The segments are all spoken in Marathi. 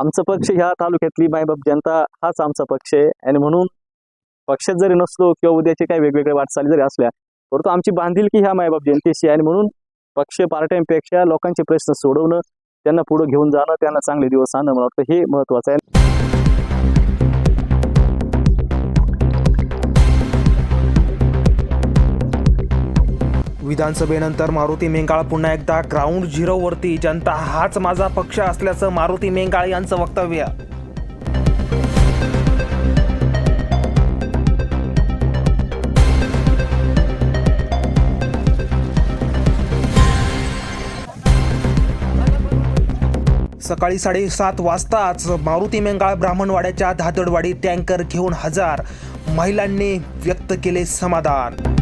आमचा पक्ष ह्या तालुक्यातली मायबाप जनता हाच आमचा पक्ष आहे. आणि म्हणून पक्षात जरी नसलो किंवा उद्याचे काही वेगवेगळ्या वाटचाली जरी असल्या परंतु आमची बांधिलकी ह्या मायबाप जनतेशी आहे. आणि म्हणून पक्ष पार्ट्यांपेक्षा लोकांचे प्रश्न सोडवणं त्यांना पुढे घेऊन जाणं त्यांना चांगले दिवस आणणं मला वाटतं हे महत्वाचं आहे. विधानसभेनंतर मारुती मेंगाळ पुन्हा एकदा ग्राउंड झिरोवरती जनता हाच माझा पक्ष असल्याचं मारुती मेंगाळ यांचं वक्तव्य. सकाळी साडेसात वाजताच मारुती मेंगाळ ब्राह्मणवाड्याच्या धातडवाडी टँकर घेऊन हजार महिलांनी व्यक्त केले समाधान.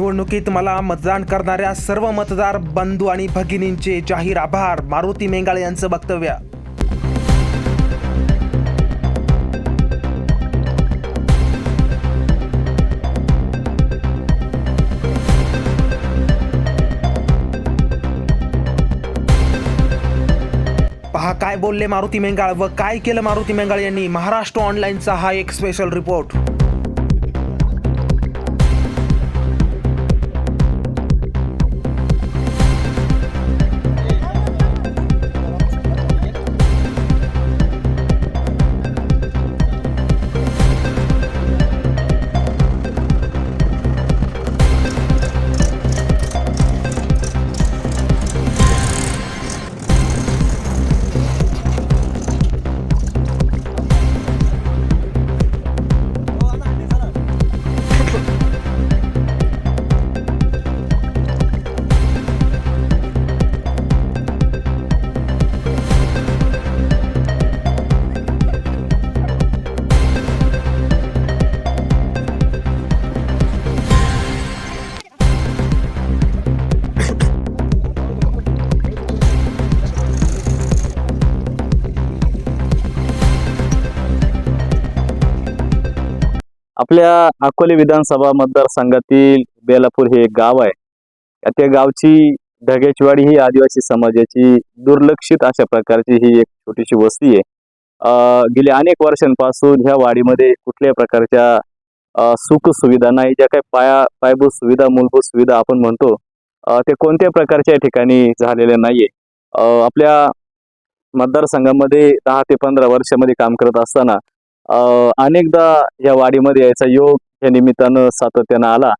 निवडणुकीत मला मतदान करणाऱ्या सर्व मतदार बंधू आणि भगिनींचे जाहीर आभार. मारुती मेंगाळे यांचं वक्तव्य. पहा काय बोलले मारुती मेंगाळ व काय केलं मारुती मेंगाळ यांनी? महाराष्ट्र ऑनलाईनचा हा एक स्पेशल रिपोर्ट आपल्या अकोले विधानसभा मतदारसंघातील बेलापूर हे एक गाव आहे. त्या गावची ढगेचवाडी ही आदिवासी समाजाची दुर्लक्षित अशा प्रकारची ही एक छोटीशी वस्ती आहे. गेल्या अनेक वर्षांपासून ह्या वाडीमध्ये कुठल्या प्रकारच्या सुख सुविधा नाही ज्या काही पाया पायाभूत सुविधा मूलभूत सुविधा आपण म्हणतो ते कोणत्या प्रकारच्या या ठिकाणी झालेल्या नाहीये. आपल्या मतदारसंघामध्ये दहा ते पंधरा वर्षामध्ये काम करत असताना अनेकदा या वाडीमध्ये यायचा योग या निमित्तानं सातत्यानं आला.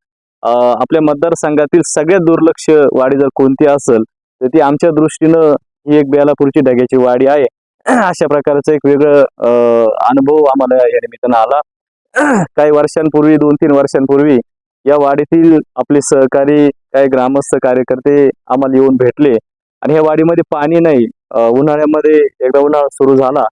आपल्या मतदारसंघातील सगळ्यात दुर्लक्ष वाडी जर कोणती असेल तर ती आमच्या दृष्टीनं ही एक बेलापूरची ढग्याची वाडी आहे. अशा प्रकारचा एक वेगळं अनुभव आम्हाला या निमित्तानं आला. काही वर्षांपूर्वी दोन तीन वर्षांपूर्वी या वाडीतील आपले सहकारी काही ग्रामस्थ कार्यकर्ते आम्हाला येऊन भेटले. आणि या वाडीमध्ये पाणी नाही. उन्हाळ्यामध्ये एकदा उन्हाळा सुरू झाला.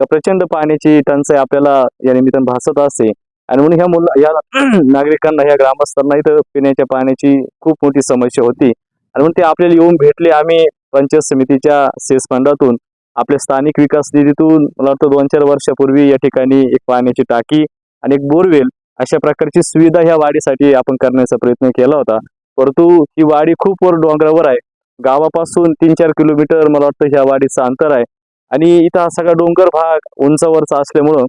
प्रचंड पाण्याची टंचाई आपल्याला या निमित्तानं भासत असते. आणि म्हणून ह्या मुला या नागरिकांना ह्या ग्रामस्थांना इथं पिण्याच्या पाण्याची खूप मोठी समस्या होती. आणि म्हणून ते आपल्याला येऊन भेटले. आम्ही पंचायत समितीच्या सेस फंडातून आपल्या स्थानिक विकास निधीतून मला वाटतं दोन चार वर्षापूर्वी या ठिकाणी एक पाण्याची टाकी आणि एक बोरवेल अशा प्रकारची सुविधा ह्या वाडीसाठी आपण करण्याचा प्रयत्न केला होता. परंतु ही वाडी खूप वर डोंगरावर आहे. गावापासून तीन चार किलोमीटर मला वाटतं ह्या वाडीचं अंतर आहे. आणि इथं हा सगळा डोंगर भाग उंचावरचा असल्यामुळं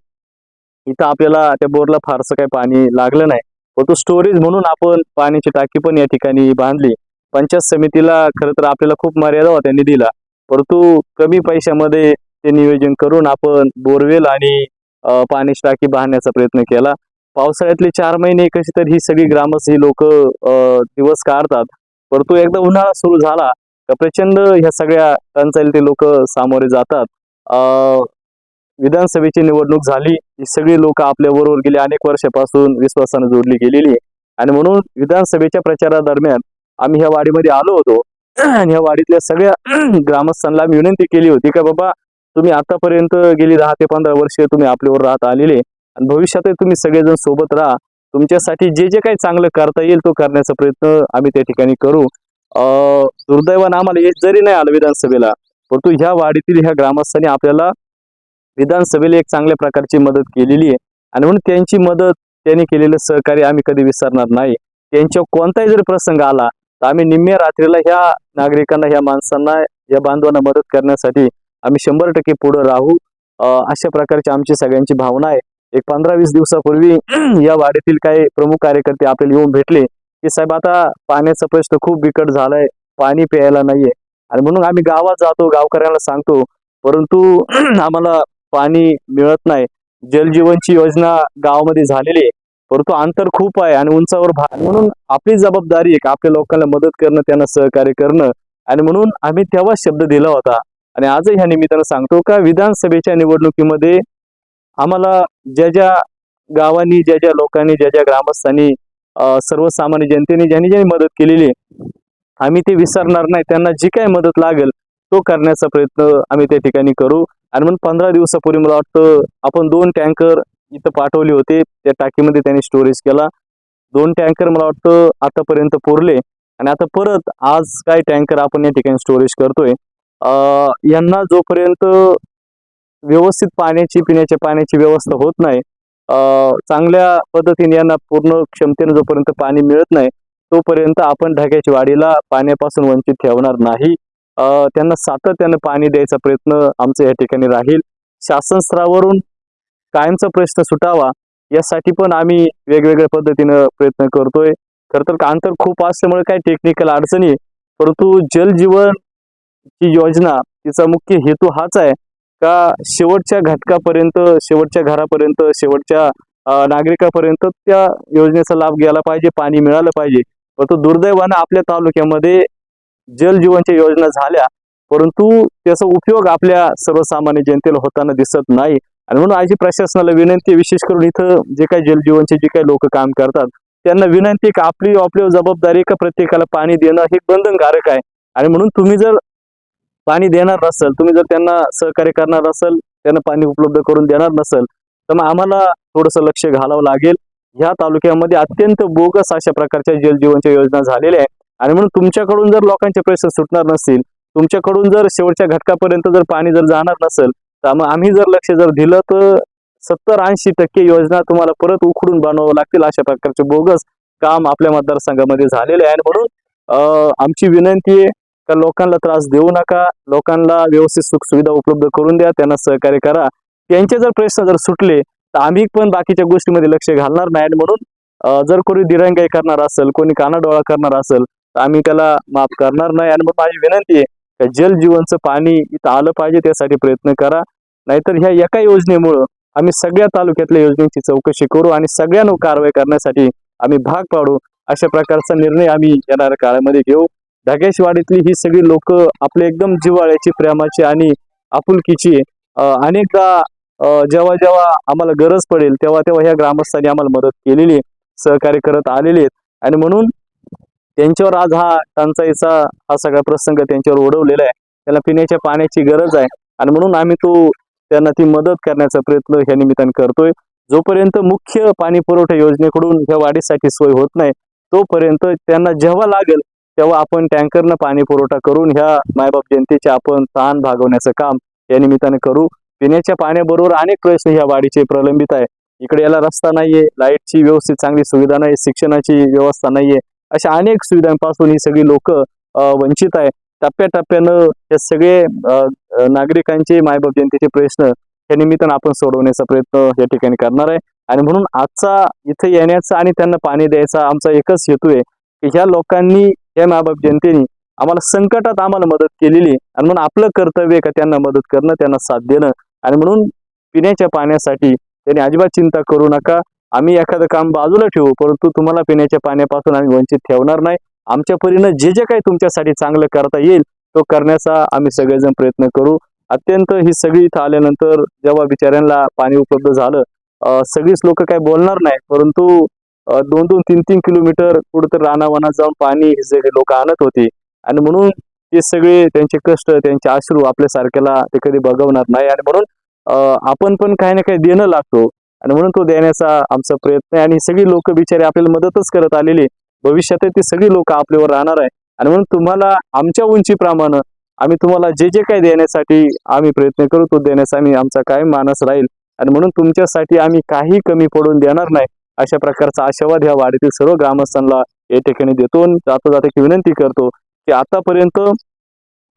इथं आपल्याला त्या बोरला फारसं काही पाणी लागलं नाही. परंतु स्टोरेज म्हणून आपण पाण्याची टाकी पण या ठिकाणी बांधली. पंचायत समितीला खरं तर आपल्याला खूप मर्यादा होत्या निधीला. परंतु कमी पैशामध्ये ते नियोजन करून आपण बोरवेल आणि पाण्याची टाकी बांधण्याचा प्रयत्न केला. पावसाळ्यातले चार महिने कशी तर ही सगळी ग्रामस्थ ही लोक दिवस काढतात. परंतु एकदा उन्हाळा सुरू झाला तर प्रचंड ह्या सगळ्या टंचाईला ते लोक सामोरे जातात. विधानसभेची निवडणूक झाली. ही सगळी लोक आपल्या बरोबर गेली. अनेक वर्षापासून विश्वासानं जोडली गेलेली आहे. आणि म्हणून विधानसभेच्या प्रचारादरम्यान आम्ही ह्या वाडीमध्ये आलो होतो. आणि ह्या वाडीतल्या सगळ्या ग्रामस्थांना आम्ही विनंती केली होती का बाबा तुम्ही आतापर्यंत गेली दहा ते पंधरा वर्ष तुम्ही आपल्यावर राहत आलेले आणि भविष्यातही तुम्ही सगळेजण सोबत राहा. तुमच्यासाठी जे जे काही चांगलं करता येईल तो करण्याचा प्रयत्न आम्ही त्या ठिकाणी करू. दुर्दैवानं आम्हाला यश जरी नाही आलं विधानसभेला परंतु ह्या वाडीतील ह्या ग्रामस्थांनी आपल्याला विधानसभेला एक चांगल्या प्रकारची मदत केलेली आहे. आणि म्हणून त्यांची मदत त्यांनी केलेलं सहकार्य आम्ही कधी विसरणार नाही. त्यांच्या कोणताही जर प्रसंग आला तर आम्ही निम्म्या रात्रीला ह्या नागरिकांना ह्या माणसांना या बांधवांना मदत करण्यासाठी आम्ही शंभर टक्के पुढे राहू अशा प्रकारची आमची सगळ्यांची भावना आहे. एक पंधरा वीस दिवसापूर्वी या वाडीतील काही प्रमुख कार्यकर्ते आपल्याला येऊन भेटले की साहेब आता पाण्याचा प्रश्न खूप बिकट झालाय पाणी प्यायला नाहीये. आणि म्हणून आम्ही गावात जातो गावकऱ्यांना सांगतो परंतु आम्हाला पाणी मिळत नाही. जलजीवनची योजना गावामध्ये झालेली आहे. परंतु अंतर खूप आहे आणि उंचावर भा म्हणून आपली जबाबदारी आहे की आपल्या लोकांना मदत करणं त्यांना सहकार्य करणं आणि म्हणून आम्ही तेव्हा शब्द दिला होता. आणि आजही ह्या निमित्तानं सांगतो का विधानसभेच्या निवडणुकीमध्ये आम्हाला ज्या ज्या गावांनी ज्या ज्या लोकांनी ज्या ज्या ग्रामस्थांनी सर्वसामान्य जनतेने ज्यांनी ज्यांनी मदत केलेली आहे, आम्ही ते विसरणार नाही. त्यांना जी काही मदत लागेल तो करण्याचा प्रयत्न आम्ही त्या ठिकाणी करू. आणि म्हणून पंधरा दिवसापूर्वी मला वाटतं आपण दोन टँकर इथं पाठवले होते. त्या टाकीमध्ये त्यांनी स्टोरेज केला. दोन टँकर मला वाटतं आतापर्यंत पुरले. आणि आता परत आज काय टँकर आपण या ठिकाणी स्टोरेज करतोय. यांना जोपर्यंत व्यवस्थित पाण्याची पिण्याच्या पाण्याची व्यवस्था होत नाही चांगल्या पद्धतीने यांना पूर्ण क्षमतेने जोपर्यंत पाणी मिळत नाही तोपर्यंत आपण ढाक्याच्या वाडीला पाण्यापासून वंचित ठेवणार नाही. त्यांना सातत्यानं पाणी द्यायचा प्रयत्न आमचा या ठिकाणी राहील. शासन स्तरावरून कायमचा प्रश्न सुटावा यासाठी पण आम्ही वेगवेगळ्या पद्धतीनं प्रयत्न करतोय. खरं तर अंतर खूप असल्यामुळे काही टेक्निकल अडचणी परंतु जलजीवन ही योजना तिचा मुख्य हेतू हाच आहे का शेवटच्या घटकापर्यंत शेवटच्या घरापर्यंत शेवटच्या नागरिकापर्यंत त्या योजनेचा लाभ घ्यायला पाहिजे पाणी मिळालं पाहिजे? परंतु दुर्दैवानं आपल्या तालुक्यामध्ये जलजीवनच्या योजना झाल्या. परंतु त्याचा उपयोग आपल्या सर्वसामान्य जनतेला होताना दिसत नाही. आणि म्हणून आजी प्रशासनाला विनंती विशेष करून इथं जे काही जलजीवनचे जे काही लोक काम करतात त्यांना विनंती का की आपली आपली जबाबदारी का प्रत्येकाला पाणी देणं हे बंधनकारक आहे. आणि म्हणून तुम्ही जर पाणी देणार नसेल तुम्ही जर त्यांना सहकार्य करणार असेल त्यांना पाणी उपलब्ध करून देणार नसेल तर मग आम्हाला थोडंसं लक्ष घालावं लागेल. ह्या तालुक्यामध्ये अत्यंत बोगस अशा प्रकारच्या जलजीवनच्या योजना झालेल्या आहेत. आणि म्हणून तुमच्याकडून जर लोकांचे प्रश्न सुटणार नसतील तुमच्याकडून जर शेवटच्या घटकापर्यंत जर पाणी जर जाणार नसेल तर मग आम्ही जर लक्ष जर दिलं तर सत्तर ऐंशी टक्के योजना तुम्हाला परत उखडून बनवावं लागतील अशा प्रकारचे बोगस काम आपल्या मतदारसंघामध्ये झालेले आहे. आणि म्हणून आमची विनंती आहे का लोकांना त्रास देऊ नका लोकांना व्यवस्थित सुखसुविधा उपलब्ध करून द्या त्यांना सहकार्य करा. त्यांचे जर प्रश्न जर सुटले तर आम्ही पण बाकीच्या गोष्टीमध्ये लक्ष घालणार नाही. आणि म्हणून जर कोणी दिरंगाई करणार असेल कोणी कानाडोळा करणार असेल तर आम्ही त्याला माफ करणार नाही. आणि मग माझी विनंती आहे का जल जीवनचं पाणी इथं आलं पाहिजे त्यासाठी प्रयत्न करा. नाहीतर ह्या एका योजनेमुळं आम्ही सगळ्या तालुक्यातल्या योजनेची चौकशी करू आणि सगळ्यांना कारवाई करण्यासाठी आम्ही भाग पाडू. अशा प्रकारचा निर्णय आम्ही येणाऱ्या काळामध्ये घेऊ. ढगेशवाडीतली ही सगळी लोक आपले एकदम जिव्हाळ्याची प्रेमाची आणि आपुलकीची अनेकदा जेव्हा जेव्हा आम्हाला गरज पडेल तेव्हा तेव्हा ह्या ग्रामस्थांनी आम्हाला मदत केलेली आहे, सहकार्य करत आलेले आहेत. आणि म्हणून त्यांच्यावर आज हा टंचाईचा हा सगळा प्रसंग त्यांच्यावर ओढवलेला आहे. त्याला पिण्याच्या पाण्याची गरज आहे. आणि म्हणून आम्ही तो त्यांना ती मदत करण्याचा प्रयत्न ह्या निमित्ताने करतोय. जोपर्यंत मुख्य पाणी पुरवठा योजनेकडून ह्या वाढीसाठी सोय होत नाही तोपर्यंत त्यांना जेव्हा लागेल तेव्हा आपण टँकरनं पाणी पुरवठा करून ह्या मायबाप जनतेचे आपण ताण भागवण्याचं काम या निमित्ताने करू. पिण्याच्या पाण्याबरोबर अनेक प्रश्न ह्या वाढीचे प्रलंबित आहे. इकडे याला रस्ता नाहीये लाईटची व्यवस्थित चांगली सुविधा नाही शिक्षणाची व्यवस्था नाहीये अशा अनेक सुविधांपासून ही सगळी लोक वंचित आहे. टप्प्याटप्प्यानं हे सगळे नागरिकांचे मायबाप जनतेचे प्रश्न या निमित्तानं आपण सोडवण्याचा प्रयत्न या ठिकाणी करणार आहे. आणि म्हणून आजचा इथे येण्याचा आणि त्यांना पाणी द्यायचा आमचा एकच हेतू आहे की ह्या लोकांनी या मायबाप जनतेने आम्हाला संकटात आम्हाला मदत केलेली आणि म्हणून आपलं कर्तव्य का त्यांना मदत करणं त्यांना साथ देणं आणि म्हणून पिण्याच्या पाण्यासाठी त्यांनी अजिबात चिंता करू नका. आम्ही एखादं काम बाजूला ठेवू परंतु तुम्हाला पिण्याच्या पाण्यापासून आम्ही वंचित ठेवणार नाही. आमच्या परीनं जे जे काही तुमच्यासाठी चांगलं करता येईल तो करण्याचा आम्ही सगळेजण प्रयत्न करू. अत्यंत ही सगळी इथं आल्यानंतर जेव्हा बिचाऱ्यांना पाणी उपलब्ध झालं सगळीच लोक काही बोलणार नाही परंतु दोन दोन तीन तीन किलोमीटर कुठंतरी रानावनात जाऊन पाणी हे सगळे लोक आणत होते. आणि म्हणून ते सगळे त्यांचे कष्ट त्यांचे अश्रू आपल्यासारख्याला ते कधी बघवणार नाही. आणि म्हणून आपण पण काही ना काही देणं लागतो. आणि म्हणून तो देण्याचा आमचा प्रयत्न आहे. आणि सगळी लोक बिचारे आपल्याला मदतच करत आलेली भविष्यात ती सगळी लोक आपल्यावर राहणार आहे. आणि म्हणून तुम्हाला आमच्या उंचीप्रमाणे आम्ही तुम्हाला जे जे काही देण्यासाठी आम्ही प्रयत्न करू तो देण्याचा आम्ही आमचा कायम मानस राहील. आणि म्हणून तुमच्यासाठी आम्ही काही कमी पडून देणार नाही अशा प्रकारचा आशावाद ह्या वाडीतील सर्व ग्रामस्थांना या ठिकाणी देतो. आणि जाता जाता की विनंती करतो की आतापर्यंत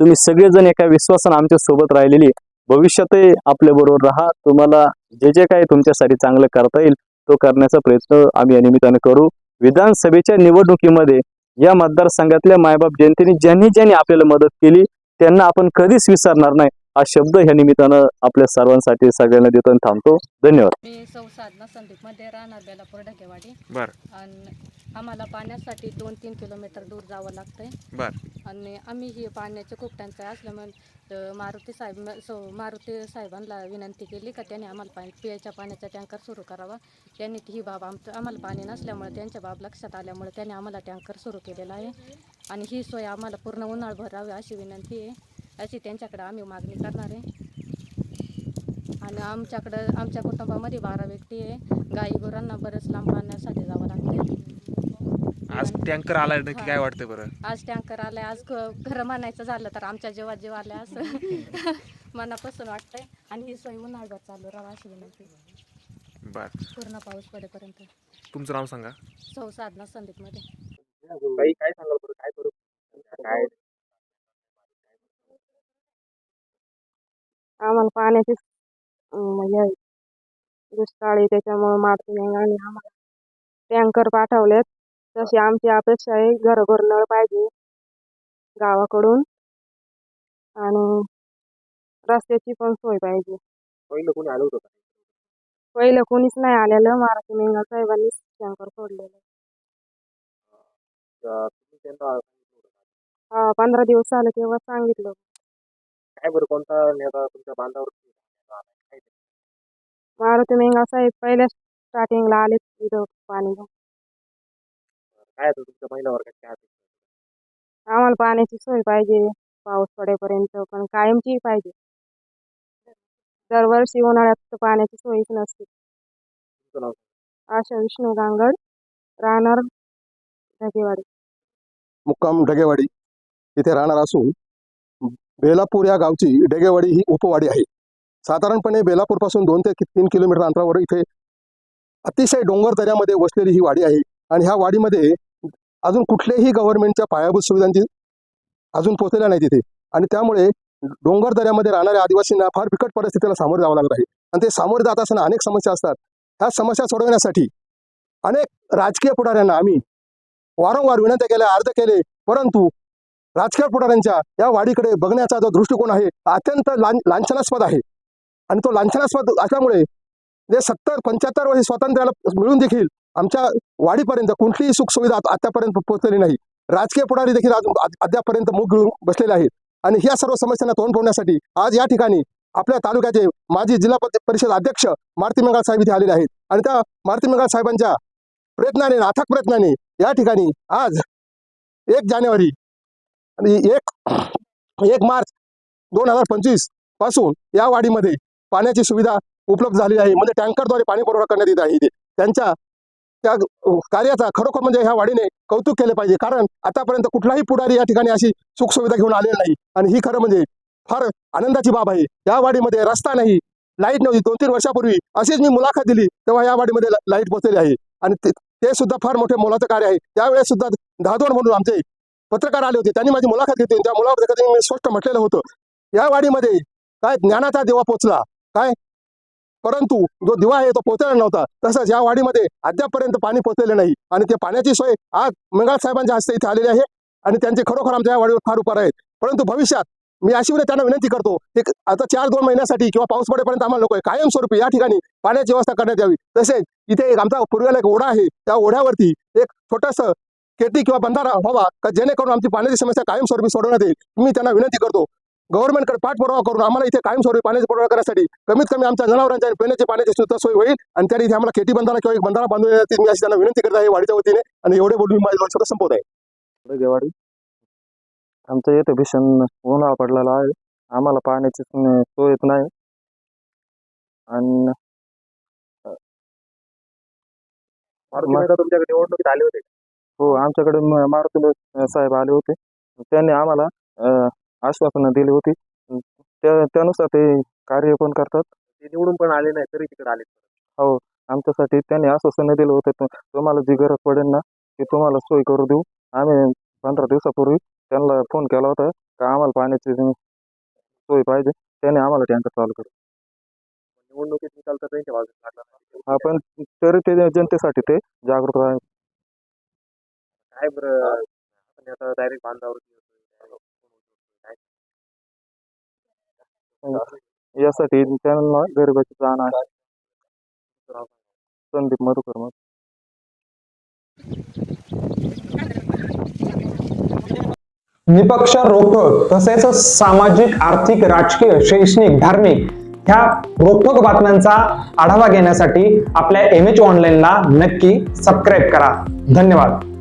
तुम्ही सगळेजण एका विश्वासानं आमच्यासोबत राहिलेली भविष्यातही आपल्या बरोबर राहा. तुम्हाला जे जे काही तुमच्यासाठी चांगलं करता येईल तो करण्याचा प्रयत्न आम्ही या निमित्ताने करू. विधानसभेच्या निवडणुकीमध्ये या मतदारसंघातल्या मायबाप जनतेने ज्यांनी ज्यांनी आपल्याला मदत केली त्यांना आपण कधीच विसरणार नाही. हा शब्द ह्या निमित्तानं आपल्या सर्वांसाठी सगळ्यांना देतो आणि थांबतो. धन्यवाद. मी सौ साधना संदीपमध्ये राहणार बेलापूर ढगेवाडी बर. आणि आम्हाला पाण्यासाठी दोन तीन किलोमीटर दूर जावं लागतंय. बर. आणि आम्ही ही पाण्याची खूप टंचाई असल्यामुळे अ, मारुती साहेब म- सौ मारुती साहेबांना विनंती केली का त्यांनी आम्हाला पाणी पियाच्या पाण्याचा टँकर सुरू करावा. त्यांनी ही बाब आमचं आम्हाला पाणी नसल्यामुळे त्यांच्या बाब लक्षात आल्यामुळे त्यांनी आम्हाला टँकर सुरू केलेला आहे. आणि ही सोय आम्हाला पूर्ण उन्हाळ भरावी अशी विनंती आहे. अशी त्यांच्याकडे आम्ही मागणी करणार आहे. आणि आमच्याकडं आमच्या कुटुंबामध्ये बारा व्यक्ती आहे. गाई गुरांना बरंच लांब पाण्यासाठी जावं लागते आज टँकर आलाय नक्की काय वाटतं बरं? आज टँकर आलाय. आज ख- खरं म्हणायचं झालं तर आमच्या जीवात जीव आल्या असं मनापासून वाटतंय. आणि ही सोय उन्हाळभर चालू राहा अशी विनंती. बर. पूर्ण पाऊस पडेपर्यंत. तुमचं नाव सांगा. सौ साधना संदीपमध्ये. काही काय सांगाल बरं? काय करू? काय? आम्हाला पाण्याची अं, म्हणजे दुष्काळी त्याच्यामुळे मारती आणि आम्हाला टँकर पाठवलेत. तशी आमची अपेक्षा आहे घरोघर नळ पाहिजे गावाकडून आणि रस्त्याची पण सोय पाहिजे. पहिलं कोणी आलं होतं पहिलं कोणीच नाही आलेलं मारुती मेंगा साहेबांनीच टँकर सोडलेलं तुम्ही त्यांना हा पंधरा दिवस झाले तेव्हा सांगितलं. काय बरं कोणता नेता तुमच्या बांधावर मारुती मेंगा साहेब पहिल्या स्टार्टिंगला आले इथं पाणी घेऊन. काय तुमच्या महिला वर्गात? काय आम्हाला पाण्याची सोय पाहिजे पाऊस पडेपर्यंत पण कायमची पाहिजे. दरवर्षी उन्हाळ्यात तर पाण्याची सोयच नसते. तुमचं नाव आशा विष्णू गांगड राहणार ढगेवाडी. मुक्काम ढगेवाडी इथे राहणार असून बेलापूर या गावची ढगेवाडी ही उपवाडी आहे. साधारणपणे बेलापूरपासून दोन ते कि- तीन किलोमीटर अंतरावर इथे अतिशय डोंगर दऱ्यामध्ये वसलेली ही वाडी आहे. आणि ह्या वाडीमध्ये अजून कुठल्याही गव्हर्नमेंटच्या पायाभूत सुविधांची अजून पोहोचलेल्या नाही तिथे आणि त्यामुळे डोंगर दऱ्यामध्ये राहणाऱ्या आदिवासींना फार बिकट परिस्थितीला सामोरे जावं लागत आहे. आणि ते सामोरे जात असताना अनेक समस्या असतात. ह्या समस्या सोडवण्यासाठी अनेक राजकीय पुढाऱ्यांना आम्ही वारंवार विनंत्या केल्या अर्ज केले. परंतु राजकीय पुढाऱ्यांच्या या वाडीकडे बघण्याचा जो दृष्टिकोन आहे अत्यंत लां लांछनास्पद आहे. आणि तो लांछनास्पद असल्यामुळे जे सत्तर पंच्याहत्तर वर्षी स्वातंत्र्याला मिळून देखील आमच्या वाडीपर्यंत कुठलीही सुखसुविधा आतापर्यंत पोहोचलेली नाही. राजकीय पुढारी देखील अजून अद्यापर्यंत मुख घेऊन बसलेले आहेत. आणि ह्या सर्व समस्यांना तोंड फोडण्यासाठी आज या ठिकाणी आपल्या तालुक्याचे माजी जिल्हा परिषद अध्यक्ष मारुती मंगाळ साहेब इथे आलेले आहेत. आणि त्या मारुती मंगाळ साहेबांच्या प्रयत्नाने अथक प्रयत्नाने या ठिकाणी आज एक जानेवारी आणि एक एक मार्च दोन हजार पंचवीसपासून या वाडीमध्ये पाण्याची सुविधा उपलब्ध झाली आहे. म्हणजे टँकरद्वारे पाणी पुरवठा करण्यात येत आहे त्यांच्या त्या कार्याचा खरोखर म्हणजे ह्या वाडीने कौतुक केले पाहिजे. कारण आतापर्यंत कुठलाही पुढारी या ठिकाणी अशी सुखसुविधा घेऊन आलेली नाही. आणि ही खरं म्हणजे फार आनंदाची बाब आहे. या वाडीमध्ये रस्ता नाही लाइट नव्हती. दोन तीन वर्षापूर्वी अशीच मी मुलाखत दिली तेव्हा या वाडीमध्ये लाइट पोहोचलेली आहे. आणि ते सुद्धा फार मोठे मोलाचं कार्य आहे. त्यावेळेस सुद्धा धादोड म्हणून आमचे पत्रकार आले होते. त्यांनी माझी मुलाखत घेतली त्या मुलाखत मी स्पष्ट म्हटलेलं होतं. या वाडीमध्ये काय ज्ञानाचा देवा पोचला काय परंतु जो दिवा आहे तो पोचलेला नव्हता. तसंच या वाडीमध्ये अद्यापपर्यंत पाणी पोहोचलेले नाही. आणि ते पाण्याची सोय आज मंगाळ साहेबांच्या हस्ते इथे आलेली आहे आणि त्यांचे खरोखर आमच्या या वाडीवर फार उपकार आहेत. परंतु भविष्यात मी अशी वेळी त्यांना विनंती करतो की आता चार दोन महिन्यासाठी किंवा पाऊस पडेपर्यंत आम्हाला लोक कायमस्वरूपी या ठिकाणी पाण्याची व्यवस्था करण्यात यावी. तसेच इथे एक आमचा पूर्वेला एक ओढा आहे. त्या ओढ्यावरती एक छोटंसं केटी किंवा बंधारा व्हावा का जेणेकरून आमची पाण्याची समस्या कायमस्वरूपी सोडवण्यात येईल. मी त्यांना विनंती करतो गव्हर्नमेंटकडे पाठपुरावा करून आम्हाला इथे कायमस्वरूपी पाण्याचा पुरवठा करण्यासाठी कमीत कमी आमच्या जनावरांच्या आणि पिण्याची पाण्याची सुद्धा सोय होईल. आणि त्या इथे आम्हाला केटी बंधारा किंवा एक बंधारा बांधून देण्याची मी अशी त्यांना विनंती करत आहे वाडीच्या वतीने. आणि एवढे बोलून मी माझे दोन शब्द संपवत आहे. गेवाडी आमच्या येथे भीषण उन्हाळा पडलेला आहे. आम्हाला पाण्याची सोय येत नाही. आणि तुमच्याकडे निवडणुकीत आले होते. हो आमच्याकडे मारुती साहेब आले होते. त्यांनी आम्हाला आश्वासनं दिली होती. त्या त्यानुसार ते कार्य पण करतात. ते निवडून पण आले नाही तरी तिकडे आले. आमच्यासाठी त्यांनी आश्वासनं दिलं होतं. तुम्हाला जी गरज पडेल ना ती तुम्हाला सोय करू देऊ. आम्ही पंधरा दिवसापूर्वी त्यांना फोन केला होता का आम्हाला पाण्याची सोय पाहिजे. त्याने आम्हाला टँकर चालू केलं. निवडणुकीत निकाल तर त्यांच्या बाजूने लागला नाही. आपण तरी ते जनतेसाठी ते जागृत आहे काय बरं आपण आता डायरेक्ट बांधावरती यासाठी त्यांना गरिबाची जाण आहे. संदीप मधुकर मग. निपक्ष रोखोक तसेच सामाजिक आर्थिक राजकीय शैक्षणिक धार्मिक ह्या रोखक बातम्यांचा आढावा घेण्यासाठी आपल्या एम एच ऑनलाईनला नक्की सबस्क्राईब करा. धन्यवाद.